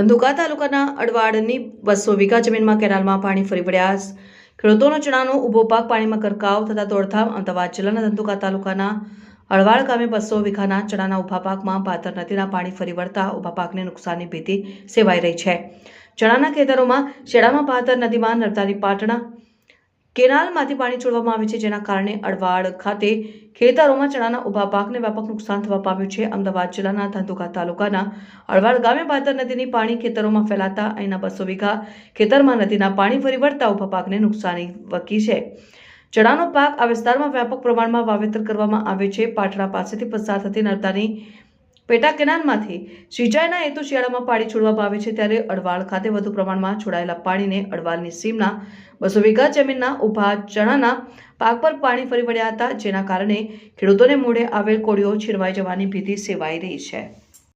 ધંધુકા તાલુકાના અડવાડની બસો વીઘા જમીનમાં કેનાલમાં પાણી ફરી વળ્યા ખેડૂતોનો ચણાનો ઊભો પાક પાણીમાં ગરકાવ થતા દોડધામ અમદાવાદ જિલ્લાના ધંધુકા તાલુકાના અળવાળ ગામે બસો વીઘાના ચણાના ઊભા પાકમાં ભાદર નદીના પાણી ફરી વળતા ઊભા પાકને નુકસાનની ભીતિ સેવાઈ રહી છે. ચણાના ખેતરોમાં શેડામાં ભાદર નદીમાં નર્મદાની પાટણા કેનાલમાંથી પાણી છોડવામાં આવે છે, જેના કારણે અડવાડ ખાતે ખેતરોમાં ચણાના ઊભા પાકને વ્યાપક નુકસાન થવા પામ્યું છે. અમદાવાદ જિલ્લાના ધંધુકા તાલુકાના અડવાડ ગામે ભાદર નદીની પાણી ખેતરોમાં ફેલાતા અહીંના બસો વીઘા ખેતરમાં નદીના પાણી ફરી વળતા ઊભા પાકને નુકસાની વકી છે. ચણાનો પાક આ વિસ્તારમાં વ્યાપક પ્રમાણમાં વાવેતર કરવામાં આવે છે. પાટડા પાસેથી પસાર થતી નર્મદાની પેટા કેનાલમાંથી સિંચાઈના હેતુ શિયાળામાં પાણી છોડવામાં આવે છે ત્યારે અડવાળ ખાતે વધુ પ્રમાણમાં છોડાયેલા પાણીને અડવાળની સીમના બસો વીઘા જમીનના ઊભા ચણાના પાક પર પાણી ફરી વળ્યા હતા, જેના કારણે ખેડૂતોને મોઢે આવેલ કોળીઓ છીનવાઈ જવાની ભીતિ સેવાઈ રહી છે.